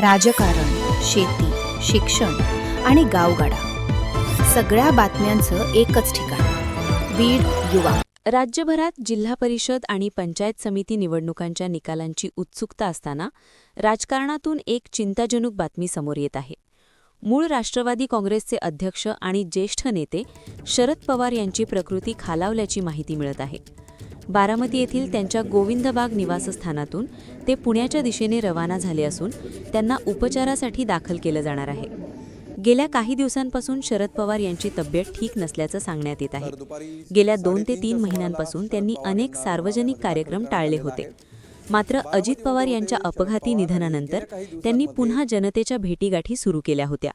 राजकारण शेती शिक्षण आणि गावगाडा. सगळ्या बातम्यांचं एकच ठिकाण. बीड युवा. राज्यभरात जिल्हा परिषद आणि पंचायत समिती निवडणुकांच्या निकालांची उत्सुकता असताना राजकारणातून एक चिंताजनक बातमी समोर येत आहे. मूळ राष्ट्रवादी काँग्रेसचे अध्यक्ष आणि ज्येष्ठ नेते शरद पवार यांची प्रकृती खालावल्याची माहिती मिळत आहे. बारामती येथील त्यांच्या गोविंदबाग निवासस्थानातून ते पुण्याच्या दिशेने रवाना झाले असून त्यांना उपचारासाठी दाखल केलं जाणार आहे. गेल्या काही दिवसांपासून शरद पवार यांची तब्येत ठीक नसल्याचं सांगण्यात येत आहे. गेल्या दोन ते तीन महिन्यांपासून त्यांनी अनेक सार्वजनिक कार्यक्रम टाळले होते. मात्र अजित पवार यांच्या अपघाती निधनानंतर त्यांनी पुन्हा जनतेच्या भेटीगाठी सुरू केल्या होत्या.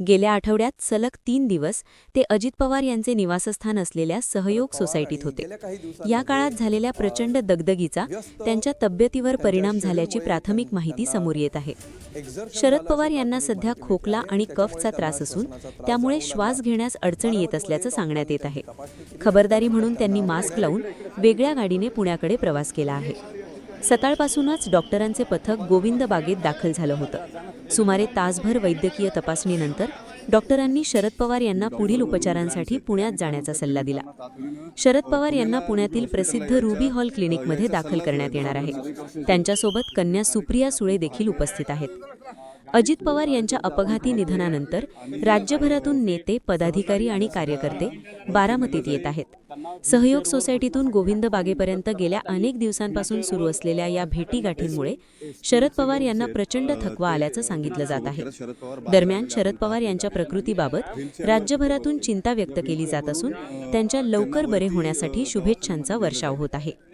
गेल्या आठवड्यात सलग तीन दिवस ते अजित पवार यांचे निवासस्थान असलेल्या सहयोग सोसायटीत होते. या काळात झालेल्या प्रचंड दगदगीचा त्यांच्या तब्येतीवर परिणाम झाल्याची प्राथमिक माहिती समोर येत आहे. शरद पवार यांना सध्या खोकला आणि कफचा त्रास असून त्यामुळे श्वास घेण्यास अडचण येत असल्याचं सांगण्यात येत आहे. खबरदारी म्हणून त्यांनी मास्क लावून वेगळ्या गाडीने पुण्याकडे प्रवास केला आहे. सकाळपासूनच डॉक्टरांचे पथक गोविंद बागेत दाखल झालं होतं. सुमारे तासभर वैद्यकीय तपासणीनंतर डॉक्टरांनी शरद पवार यांना पुढील उपचारांसाठी पुण्यात जाण्याचा सल्ला दिला. शरद पवार यांना पुण्यातील प्रसिद्ध रुबी हॉल क्लिनिकमध्ये दाखल करण्यात येणार आहे. त्यांच्यासोबत कन्या सुप्रिया सुळे देखील उपस्थित आहेत. अजित पवार यांच्या अपघाती निधनानंतर राज्यभरातून नेते पदाधिकारी आणि कार्यकर्ते बारामतीत येत आहेत. सहयोग सोसायटीतून गोविंद बागेपर्यंत गेल्या अनेक दिवसांपासून सुरू असलेल्या या भेटीगाठींमुळे शरद पवार यांना प्रचंड थकवा आल्याचं सांगितलं जात आहे. दरम्यान शरद पवार यांच्या प्रकृतीबाबत राज्यभरातून चिंता व्यक्त केली जात असून त्यांच्या लवकर बरे होण्यासाठी शुभेच्छांचा वर्षाव होत आहे.